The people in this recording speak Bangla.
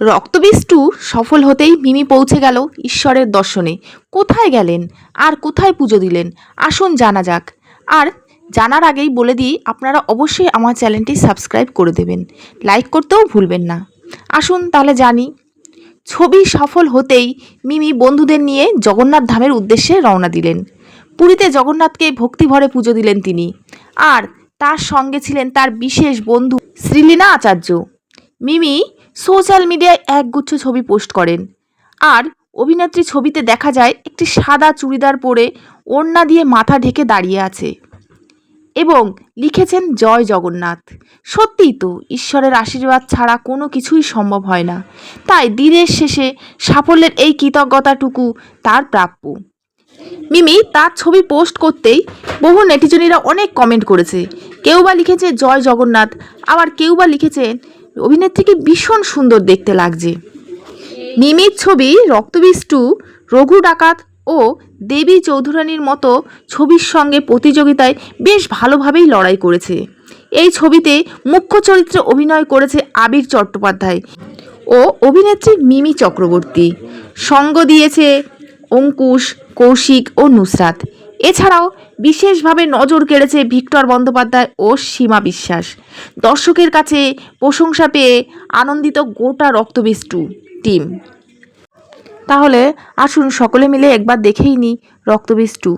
রক্তবীজ টু সফল হতেই মিমি পৌঁছে গেল ঈশ্বরের দর্শনে। কোথায় গেলেন? আর কোথায় পুজো দিলেন? আসুন জানা যাক। আর জানার আগেই বলে দিই, আপনারা অবশ্যই আমার চ্যানেলটি সাবস্ক্রাইব করে দেবেন। লাইক করতেও ভুলবেন না। আসুন তাহলে জানি। ছবি সফল হতেই মিমি বন্ধুদের নিয়ে জগন্নাথ ধামের উদ্দেশ্যে রওনা দিলেন। পুরীতে জগন্নাথকে ভক্তিভরে পুজো দিলেন তিনি। আর তার সঙ্গে ছিলেন তার বিশেষ বন্ধু শ্রীলীনা আচার্য। মিমি সোশ্যাল মিডিয়ায় একগুচ্ছ ছবি পোস্ট করেন। আর অভিনেত্রী ছবিতে দেখা যায় একটি সাদা চুড়িদার পরে ওড়না দিয়ে মাথা ঢেকে দাঁড়িয়ে আছে। এবং লিখেছেন, জয় জগন্নাথ। সত্যিই তো, ঈশ্বরের আশীর্বাদ ছাড়া কোনো কিছুই সম্ভব হয় না। তাই দিনের শেষে সাফল্যের এই কৃতজ্ঞতাটুকু তার প্রাপ্য। মিমি, তার ছবি পোস্ট করতেই বহু নেটিজনেরা অনেক কমেন্ট করেছে। কেউ বা লিখেছে, জয় জগন্নাথ। আবার কেউ বা লিখেছেন অভিনেত্রীকে ভীষণ সুন্দর দেখতে লাগছে। মিমির ছবি রক্তবীজ টু, রঘু ডাকাত ও দেবী চৌধুরানীর মতো ছবির সঙ্গে প্রতিযোগিতায় বেশ ভালোভাবেই লড়াই করেছে। এই ছবিতে মুখ্য চরিত্রে অভিনয় করেছে আবির চট্টোপাধ্যায় ও অভিনেত্রী মিমি চক্রবর্তী। সঙ্গ দিয়েছে অঙ্কুশ, কৌশিক ও নুসরাত। এছাড়াও বিশেষভাবে নজর কেড়েছে ভিক্টর বন্দ্যোপাধ্যায় ও সীমা বিশ্বাস। দর্শকের কাছে প্রশংসা পেয়ে আনন্দিত গোটা রক্তবিষ্টু টিম। তাহলে আসুন সকলে মিলে একবার দেখেই নিই রক্তবীজ টু